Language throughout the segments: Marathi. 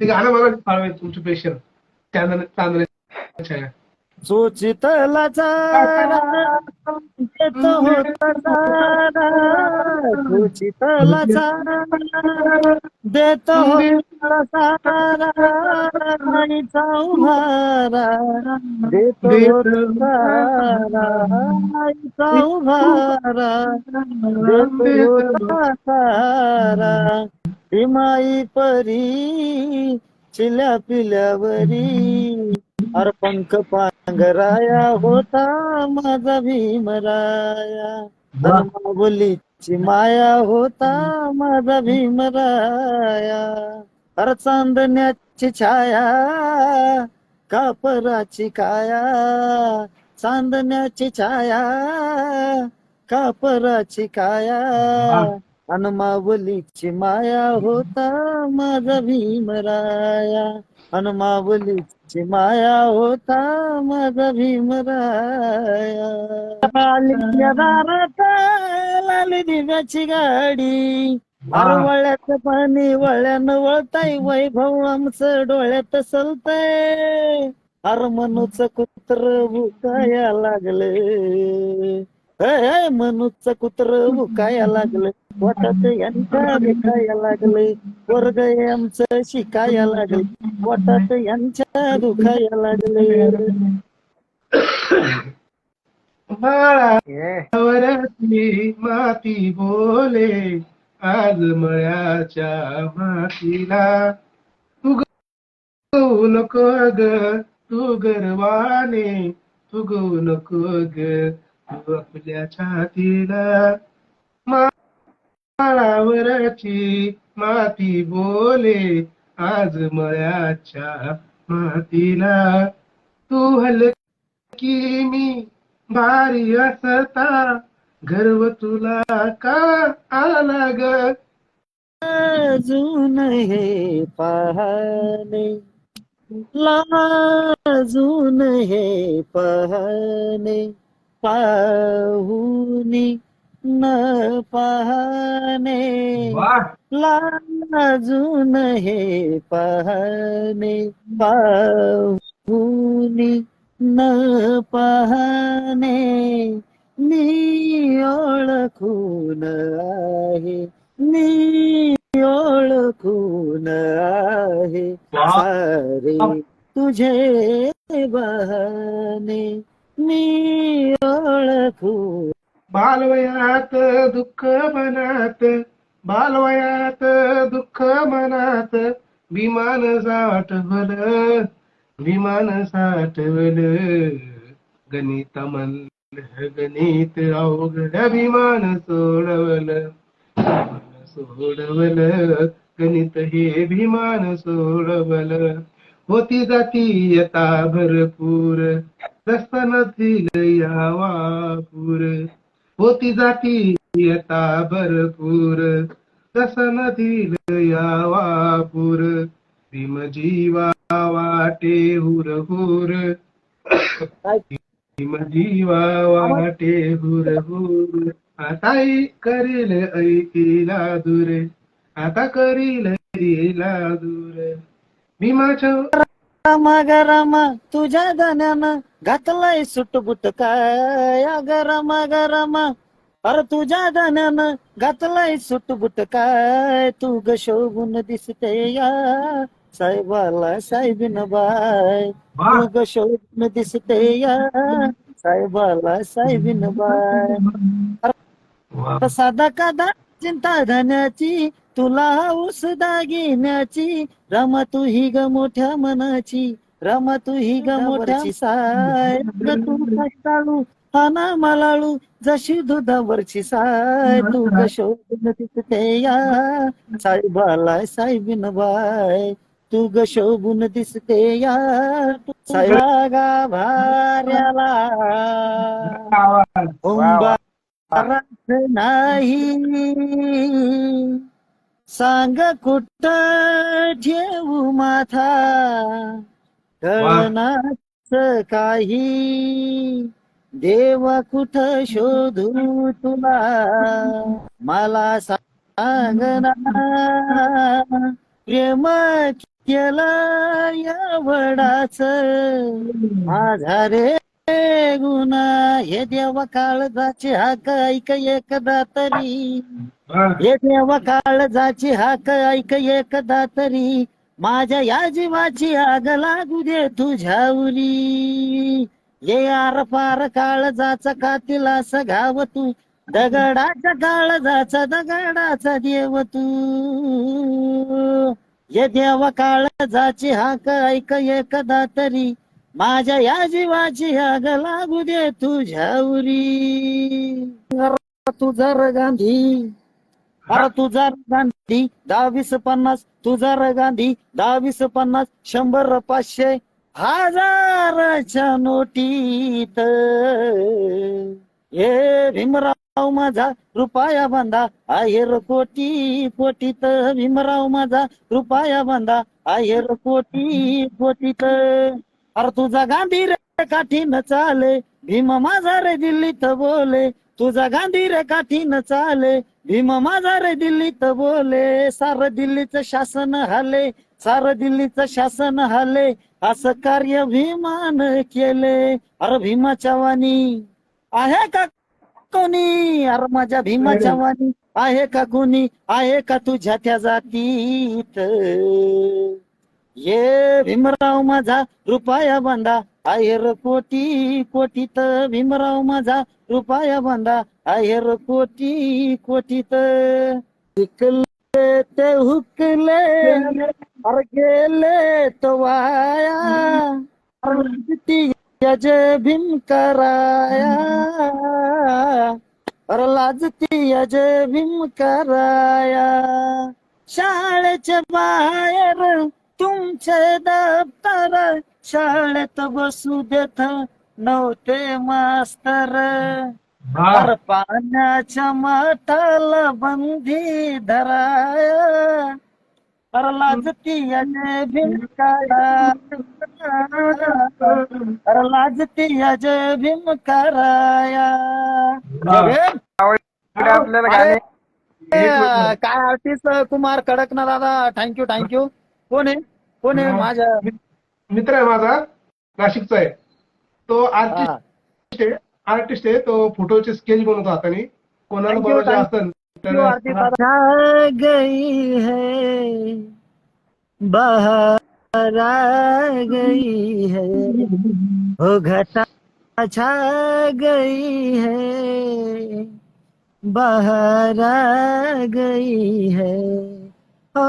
ते गाणं मला फार तुमचं पेशंट चांदणे चांदणे चोचितला चारा देत होता सारा. चोचितला चारा देत होता सारा. आईचा उभारा देत होता सारा. आईचा उभारा देत सारा. हिमाई परी चिल्या पिल्यावरी. अर पंख पांघराया होता माझा भीमराया. अर माऊलीची माया होता माझा भीमराया. अर चांदण्याची छाया कापराची काया. चांदण्याची छाया कापराची काया. अन माऊलीची माया होता माझा भीमराया. अन माऊलीची माया होता माझा भीमराया. दारात लाली दिव्याची गाडी. अरे पाणी वळ्यानं वळताय वैभव आमचं डोळ्यात सलतय. अर मनूच कुत्र भुकाया लागले. मनूच कुत्र भुकाया लागलं. पोटात यांच्या दुखाया लागले. वर्ग आमचं शिकाया लागले. पोटात यांच्या दुखाया लागले. माती बोले आज मळ्याच्या मातीला. तू नको ग तू गर्वाने तू नको ग आपल्या छातीला माळावरची माती बोले आज मळ्याच्या मातीला. तू हलकी मी भारी असता गर्व तुला का आला ग? लाजून हे पाहणे लाजून हे पाहणे. पाहुनी न पाहणे. लाजून हे पाहणे. पाहुनी न पाहणे. मी ओळखून आहे. मी ओळखून आहे. सारे तुझे बहाने मी बालवयात दुःख मनात बालवयात दुःख मनात विमान साठवल विमान साठवल. गणित म्हणलं गणित अवघड विमान सोडवल सोडवल. गणित हे विमान सोडवल. होती जाती येता भरपूर. रसनतील नदील होती जाती होती भरपूर रसनतील नदील यावा भीम जीवा वाटे हुर हुर भीम जीवा वाटे हुर हुर आताही करील ऐकिला दूर आता करील ऐकीला दूर. भीमाच्या रामा गरामा तुझ्या दाण्यानं घातलाय सुटबुट काय? गरामा गरामा अरे तुझ्या दाण्यानं घातलाय सुटबुट काय? तू ग शोभून दिसते या साहेबाला साहेबीन बाय. तू ग शोभून दिसते या साहेबाला साहेबीन बाय. साधा कादा चिंता धन्याची तुला ऊस दागिन्याची रमा तू ही ग मोठ्या मनाची रमा तू ही ग मोठ्या साय. तू कष्टाळू हा ना मलाळू जशी दुधावरची साय. तू ग शोभून दिसते या. साहेबाला साहेबीन बाय तू ग शोभून दिसते या. साहेबा गा भाऱ्याला. उंबारात नाही. सांग कुठ ठेवू माथा? कळनाच काही? देवा कुठ शोधू तुला? मला सांगणार प्रेम केला या वडाच माझा रे गुन्हा हे देवा काळजाची हाक ऐक एकदा तरी. हे देवा काळजाची हाक ऐक एकदा तरी. माझ्या या जीवाची आग लागू दे तुझ्यावरी ये आर पार काळजाचा कातील असं घाव तू. दगडाच्या काळजाचा दगडाचा देव तू. ये देवा काळजाची हाक ऐक एकदा तरी. माझ्या या जीवाची आग लागू दे तुझ्या उरी. तुझा र गांधी अरे तुझा गांधी दहावीस पन्नास तुझा र गांधी दहावीस पन्नास शंभर पाचशे हजाराच्या नोटीत. हे भीमराव माझा रुपया बांधा आहेर कोटी कोटीत भीमराव माझा रुपया बांधा आहेर कोटी कोटीत अरे तुझा गांधी रे काठीन चाले. भीम माझा रे दिल्लीत बोले. तुझा गांधी रे काठीन चाले. भीम माझा रे दिल्लीत बोले. सार दिल्लीचं शासन हाले. सार दिल्लीचं शासन हाले. असं कार्य भीमान केले. अरे भीमाच्या वाणी आहे का कोणी? अरे माझ्या भीमाच्या वाणी आहे का कोणी? आहे का तुझ्या त्या जातीत? ये भीमराव माझा रुपया बांधा. आहेर कोटी कोटीत भीमराव माझा रुपया बांधा. आहेर कोटी कोटीत. हुकले ते हुकले अर गेले तो वाया. अरे भीम कराया. अर लाजती यज भीम कराया. शाळेच्या बाहेर दप्तर शाळेत बसू देत नव्हते मास्तर. अरे पाण्याच्या माठाला बंदी धराय. अरे लाजती याचे भिमकारा अरे लाजती भीमकाराया आपल्याला गाणे. अरे, काय आर्टिस्ट कुमार कडकना दादा थँक्यू थँक्यू कोण आहे? कोण आहे माझ्या मित्र आहे माझा नाशिकचा आहे. तो हा. आर्टिस्ट आहे आर्टिस्ट आहे. तो फोटोचे स्केच बनवतो हाताने. कोणाला बनवायचे असेल तर गई है बाहर आ गई है। ओ घटा छा गई है बाहर आ गई है। ओ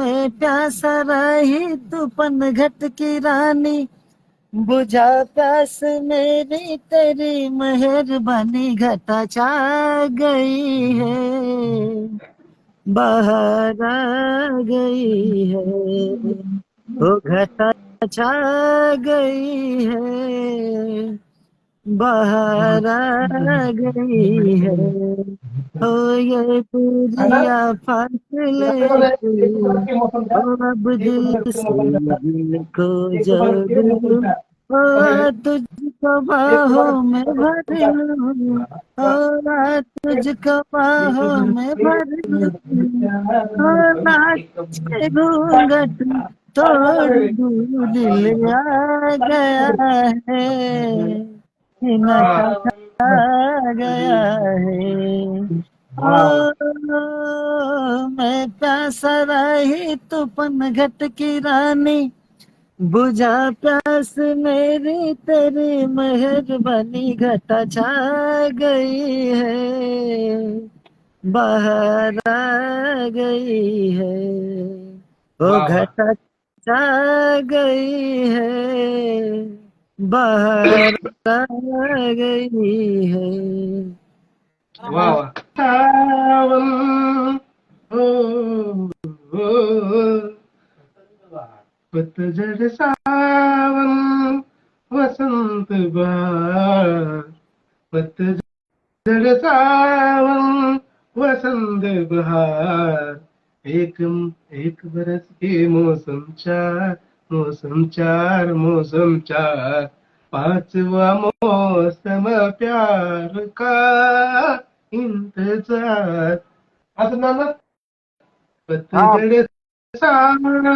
मैं प्यासा रही तू पन घट की रानी बुझा प्यास मेरी तेरी मेहरबानी घटा छा गई है. बाहर आ गई है. हो वो घटा छा गई है. बाहर आ गई है. ओ ये पूरिया फासले अब दिल से को ओ तुझको बाहों में भर लूं ओ तुझको बाहों में भर लूं घूंघट तोड़ दूं दिल आ गया है गया है मैं प्यासा रही तू पन घट की रानी। बुझा प्यास मेरी तेरी मेहरबानी घटा छा गई है। बाहर आ गई है। वाह। घटा छा गई है। बाहर आ गई वा वा हो, पतझड सावन वसंत बहार पतझड सावन वसंत बहार एक एक बरस के मौसम चार मौसम चार मौसम चार पांचवा मौसम प्यार का इंतजार आता नाना पतझड सावन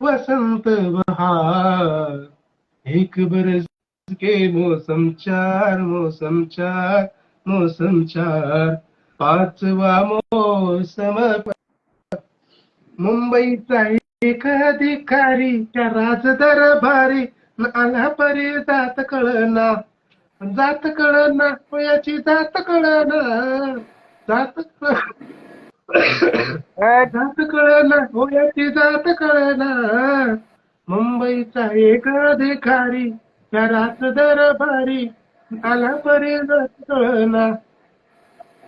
वसंत बहार। एक बरस के मौसम चार मौसम चार मौसम चार। पाचवा मौसम मुंबईचा एक अधिकारी त्या राज दरबारी आला परी जात कळना। जात कळना वयाची जात कळना जात कळ- जात कळना वयाची जात कळना मुंबईचा एक अधिकारी त्या राज दरबारी आला परी जात कळना